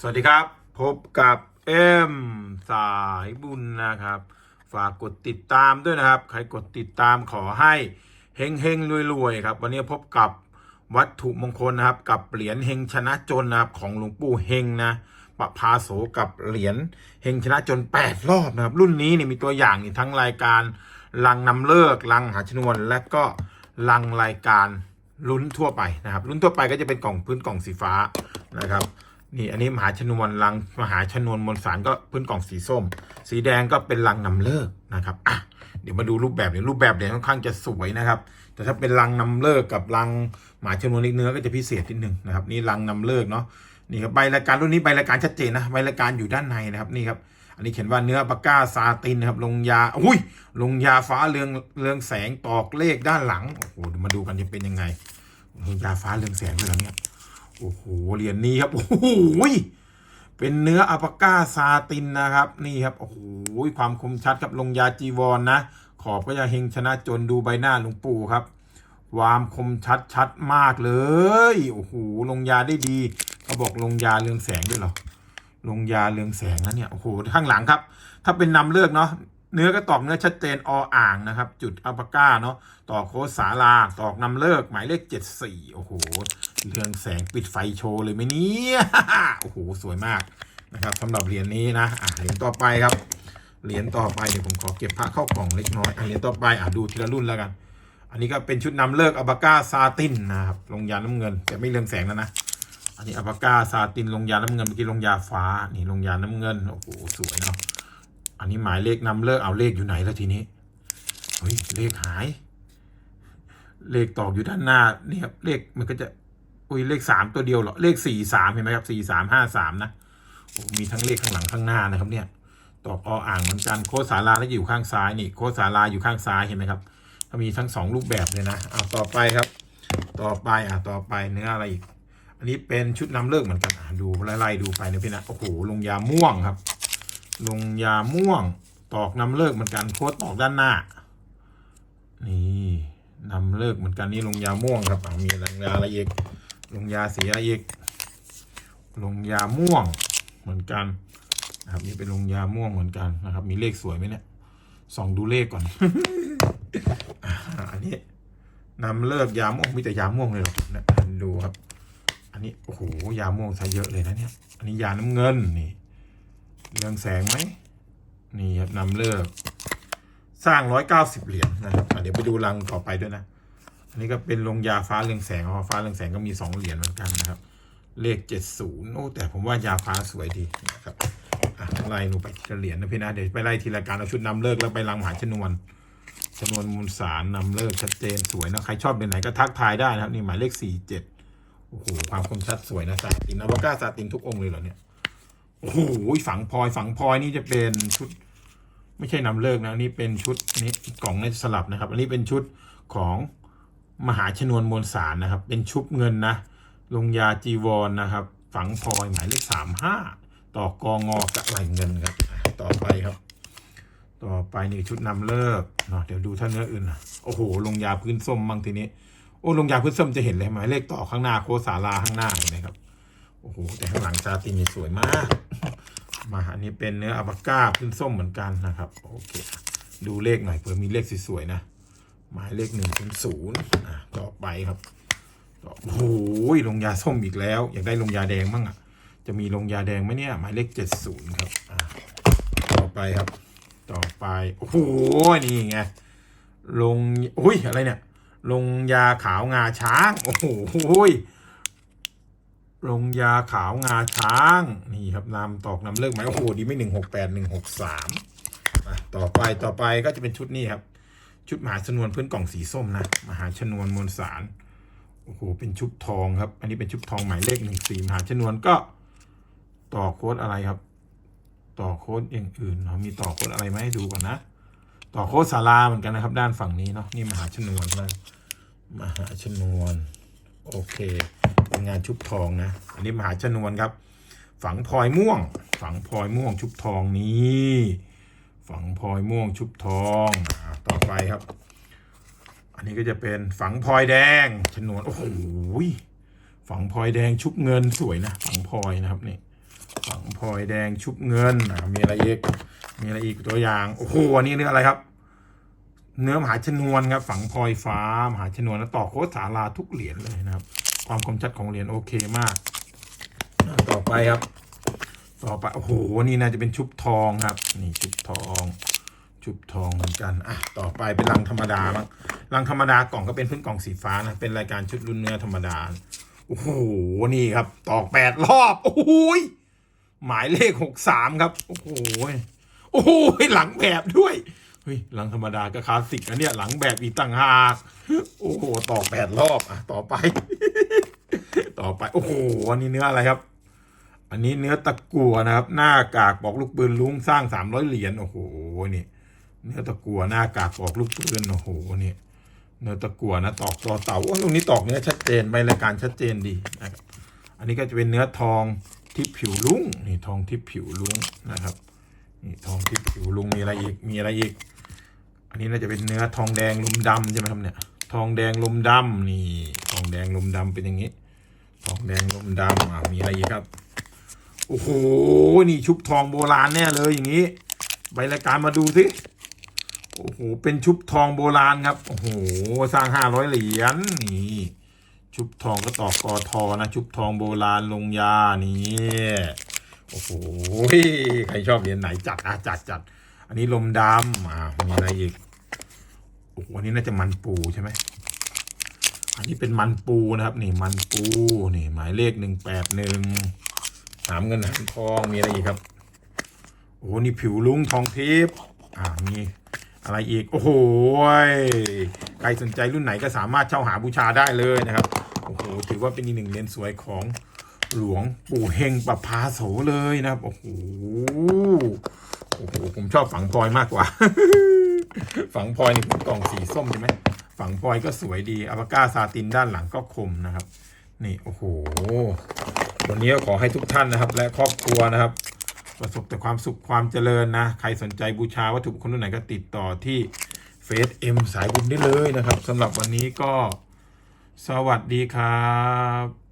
สวัสดีครับ พบกับเอ็มสายบุญนะครับ ฝากกดติดตามด้วยนะครับ ใครกดติดตามขอให้เฮงเฮงรวยรวยครับ วันนี้พบกับวัตถุมงคลนะครับ กับเหรียญเฮงชนะจนนะครับของหลวงปู่เฮงนะปะพาโสกับเหรียญเฮงชนะจน 8 รอบนะครับ รุ่นนี้เนี่ยมีตัวอย่างนี่ทั้งรายการลังนำเลิกลังหาชนวน และก็ลังรายการลุ้นทั่วไปนะครับลุ้นทั่วไปก็จะเป็นกล่องพื้นกล่องสีฟ้านะครับ นี่อันนี้มหาชนวนลังมหาชนวนมวลสารก็พื้นกล่องสีส้ม สีแดงก็เป็นลังนำเลิกนะครับอะเดี๋ยวมาดูรูปแบบเดี๋ยรูปแบบเนี่ยค่อนข้างจะสวยนะครับ แต่ถ้าเป็นลังนำเลิกกับลังมหาชนวนอีกเนื้อก็จะพิเศษนิดนึงนะครับ นี่ลังนำเลิกเนาะนี่ครับใบรายการรุ่นนี้ใบรายการชัดเจนนะใบรายการอยู่ด้านในนะครับนี่ครับอันนี้เขียนว่าเนื้อปากกาซาตินนะครับลงยาอุ้ยลงยาฟ้าเรืองเรืองแสงตอกเลขด้านหลังโอ้โหมาดูกันจะเป็นยังไงลงยาฟ้าเรืองแสงด้วยเหรอเนี่ย โอ้โหเหรียญนี้ครับโอ้โหเป็นเนื้ออัปปาก้าซาตินนะครับ นี่ครับโอ้โหความคมชัดครับลงยาจีวรนนะขอบก็จะเฮงชนะจนดูใบหน้าหลวงปู่ครับ ความคมชัดชัดมากเลยโอ้โหลงยาได้ดีเขาบอกลงยาเรืองแสงด้วยเหรอลงยาเรืองแสงนะเนี่ยโอ้โหข้างหลังครับ ถ้าเป็นนำเลือกเนาะเนื้อก็ตอกเนื้อชัดเจนออ่างนะครับ จุดอัปาก้าเนาะตอกโคสาลาตอกนำเลิกหมายเลขเจ็ดสี่โอ้โห เรืองแสงปิดไฟโชว์เลยไหมเนี่ยโอ้โหสวยมากนะครับสำหรับเหรียญนี้นะอะเหรียญต่อไปครับเหรียญต่อไปเดี๋ยวผมขอเก็บพระเข้ากล่องเล็กน้อยอเหรียญต่อไปอะดูทีละรุ่นแล้วกัน อันนี้ก็เป็นชุดนำเลิกอัลปาก้าซาตินนะครับลงยาน้ำเงินแต่ไม่เรืองแสงแล้วนะอันนี้อัลปาก้าซาตินลงยาน้ำเงินเมื่อกี้ลงยาฟ้านี่ลงยาน้ำเงินโอ้โหสวยเนาะอันนี้หมายเลขนำเลิกเอาเลขอยู่ไหนแล้วทีนี้เฮ้ยเลขหาย เลขตอกอยู่ด้านหน้านี่ครับเลขมันก็จะ อุ้ยเลขสามตัวเดียวเหรอ เลขสี่สามเห็นไหมครับสี่สามห้าสามนะโอ้มีทั้งเลขข้างหลังข้างหน้านะครับเนี่ยตอกออ่างเหมือนกันโคดสาราแล้วอยู่ข้างซ้ายนี่โคดสาราอยู่ข้างซ้ายเห็นไหมครับก็มีทั้งสองรูปแบบเลยนะเอาต่อไปครับ ต่อไปอะต่อไปเนื้ออะไรอีก อันนี้เป็นชุดนำเลิกเหมือนกันอะดูไล่ๆดูไปนะพี่นะโอ้โหลงยาม่วงครับ ลงยาม่วง ตอกนำเลิกเหมือนกันโค้ดตอกด้านหน้า นี่นำเลิกเหมือนกันนี่ลงยาม่วงครับอะมีลงยาอะไรอีก ลงยาเสีอะไรอีก ลงยาม่วงเหมือนกันนะครับนี่เป็นลงยาม่วงเหมือนกันนะครับ มีเลขสวยไหมเนี่ยส่องดูเลขก่อนอันนี้นำเลิกยาม่วงมีแต่ยาม่วงเลยเหรอนี่ยดูครับ อันนี้โอ้โหยาม่วงซะเยอะเลยนะเนี่ยอันนี้ยาน้ำเงินนี่เรืองแสงไหมนี่ครับนำเลิกสร้างร้อยเก้าสิบเหรียญนะครับเดี๋ยวไปดูรังต่อไปด้วยนะ อันนี้ก็เป็นลงยาฟ้าเรืองแสงอ๋อฟ้าเรืองแสงก็มีสองเหรียญเหมือนกันนะครับ เลขเจ็ดศูนย์โอ้แต่ผมว่ายาฟ้าสวยดีนะครับอะไล่ลงไปทีละเหรียญนะพี่นะเดี๋ยวไปไล่ทีละการเอาชุดนำเลิกแล้วไปรังมหาชนวนชนวนมูลสารนำเลิกชัดเจนสวยนะใครชอบเป็นไหนก็ทักทายได้นะครับนี่หมายเลขสี่เจ็ดโอ้โหความคมชัดสวยนะซาตินอวกาซาตินทุกองค์เลยเหรอเนี่ยโอ้โหฝังพลอยฝังพลอยนี่จะเป็นชุด ไม่ใช่นำเลิกนะนี่เป็นชุดนนี้กล่องในสลับนะครับ อันนี้เป็นชุดของ มหาชนวนมวลสารนะครับ เป็นชุบเงินนะ ลงยาจีวรนะครับ ฝังพลอยหมายเลขสามห้าต่อกองอกระไหลเงินครับ ต่อไปครับ ต่อไปนี่ชุดนำเลิกเนาะเดี๋ยวดูท่านเนื้ออื่นนะโอ้โห ลงยาพื้นส้มบางทีนี้ โอ้ลงยาพื้นส้มจะเห็นเลยหมายเลขต่อข้างหน้าโคสาราข้างหน้าเห็นไหมครับโอ้โหแต่ข้างหลังซาตินี่สวยมาก มาอันนี้เป็นเนื้ออัลปาก้าขึ้นส้มเหมือนกันนะครับ โอเค ดูเลขหน่อยเผื่อมีเลขสวยๆนะ หมายเลขหนึ่งถึงศูนย์ต่อไปครับต่อโอ้โหลงยาส้มอีกแล้ว อยากได้ลงยาแดงบ้างอะ จะมีลงยาแดงไหมเนี่ย หมายเลขเจ็ดศูนย์ครับต่อไปครับ ต่อไป โอ้โห นี่ไง ลง อุ้ย อะไรเนี่ย ลงยาขาวงาช้าง โอ้โหลงยาขาวงาช้าง นี่ครับนำตอกนำเลิกไหมโอ้โห ดีไม่หนึ่งหกแปดหนึ่งหกสามต่อไปต่อไปก็จะเป็นชุดนี้ครับ ชุดมหาชนวนพื้นกล่องสีส้มนะ มหาชนวนมวลสาร โอ้โห เป็นชุบทองครับ อันนี้เป็นชุบทองหมายเลขหนึ่งสี่มหาชนวนก็ ต่อโค้ดอะไรครับ ต่อโค้ดอย่างอื่นเนาะมีต่อโค้ดอะไรไหมให้ดูก่อนนะ ต่อโค้ดศาลาเหมือนกันนะครับ ด้านฝั่งนี้เนาะ นี่มหาชนวนนะมหาชนวน โอเค เป็นงานชุบทองนะ อันนี้มหาชนวนครับ ฝังพลอยม่วง ฝังพลอยม่วงชุบทองนี้ ฝังพลอยม่วงชุบทองอ่า ต่อไปครับ อันนี้ก็จะเป็นฝังพลอยแดงชนวนโอ้โหฝังพลอยแดงชุบเงินสวยนะ ฝังพลอยนะครับนี่ฝังพลอยแดงชุบเงินอะมีอะไรอีกมีอะไรอีกตัวอย่างโอ้โหอันนี้เนื้ออะไรครับ เนื้อมหาชนวนครับ ฝังพลอยฟ้ามหาชนวนแล้วต่อโค้ดสาราทุกเหรียญเลยนะครับ ความคมชัดของเหรียญโอเคมาก ต่อไปครับ ต่อไปโอ้โหนี่น่าจะเป็นชุบทองครับ นี่ชุบทอง ชุบทองเหมือนกัน อะ ต่อไปเป็นลังธรรมดาบ้างลังธรรมดากล่องก็เป็นพื้นกล่องสีฟ้านะ เป็นรายการชุดรุ่นเนื้อธรรมดา โอ้โห นี่ครับ ตอกแปดรอบ โอ้โหยหมายเลขหกสามครับ โอ้โห โอ้โห หลังแบบด้วย เฮ้ย หลังธรรมดาก็คลาสสิกนะเนี่ย หลังแบบอีกต่างหาก โอ้โห ตอกแปดรอบ อะ ต่อไป ต่อไป โอ้โห อันนี้เนื้ออะไรครับอันนี้เนื้อตะกัวนะครับ หน้ากากบอกลูกปืนลุงสร้างสามร้อยเหรียญโอ้โหนี่ เนื้อตะกัวหน้ากากบอกลูกปืนโอ้โหเนี่ยเนื้อตะกัวนะตอกต่อเต่าโอ้ตรงนี้ตอกเนื้อชัดเจนใบรายการชัดเจนดีนะครับอันนี้ก็จะเป็นเนื้อทองที่ผิวลุงนี่ทองที่ผิวลุงนะครับนี่ทองที่ผิวลุงมีอะไรอีกมีอะไรอีก อันนี้น่าจะเป็นเนื้อทองแดงลมดำใช่ไหมครับเนี่ยทองแดงลมดำนี่ทองแดงลมดำเป็นอย่างนี้ ทองแดงลมดำอะมีอะไรอีกครับโอ้โหนี่ชุบทองโบราณแน่เลยอย่างนี้ใบรายการมาดูสิ โอ้โห เป็นชุบทองโบราณครับ โอ้โห สร้างห้าร้อยเหรียญ นี่ ชุบทองก็ตอกกอทอนะ ชุบทองโบราณลงยา นี่ โอ้โห ใครชอบเหรียญไหนจัดอะจัดจัด อันนี้ลมดำอ่ามีอะไรอีก โอ้โห อันนี้น่าจะมันปูใช่ไหม อันนี้เป็นมันปูนะครับ นี่มันปู นี่ หมายเลขหนึ่งแปดหนึ่งหามเงินหามทอง มีอะไรอีกครับ โอ้โห นี่ผิวลุงทองทิพย์อ่า มี อะไรอีก โอ้โหใครสนใจรุ่นไหนก็สามารถเช่าหาบูชาได้เลยนะครับ โอ้โห ถือว่าเป็นอีกหนึ่งเหรียญสวยของหลวงปู่เฮงปะพาโสเลยนะครับ โอ้โห โอ้โห ผมชอบฝังพลอยมากกว่า ฝังพลอยนี่เป็นกล่องสีส้มใช่ไหม ฝังพลอยก็สวยดีอัปาก้าซาตินด้านหลังก็คมนะครับ นี่ โอ้โห วันนี้ขอให้ทุกท่านนะครับ และครอบครัวนะครับ ประสบแต่ความสุขความเจริญนะ ใครสนใจบูชาวัตถุมงคนรุ่นไหนก็ติดต่อที่เฟซเอ็มสายบุญได้เลยนะครับสำหรับวันนี้ก็สวัสดีครับ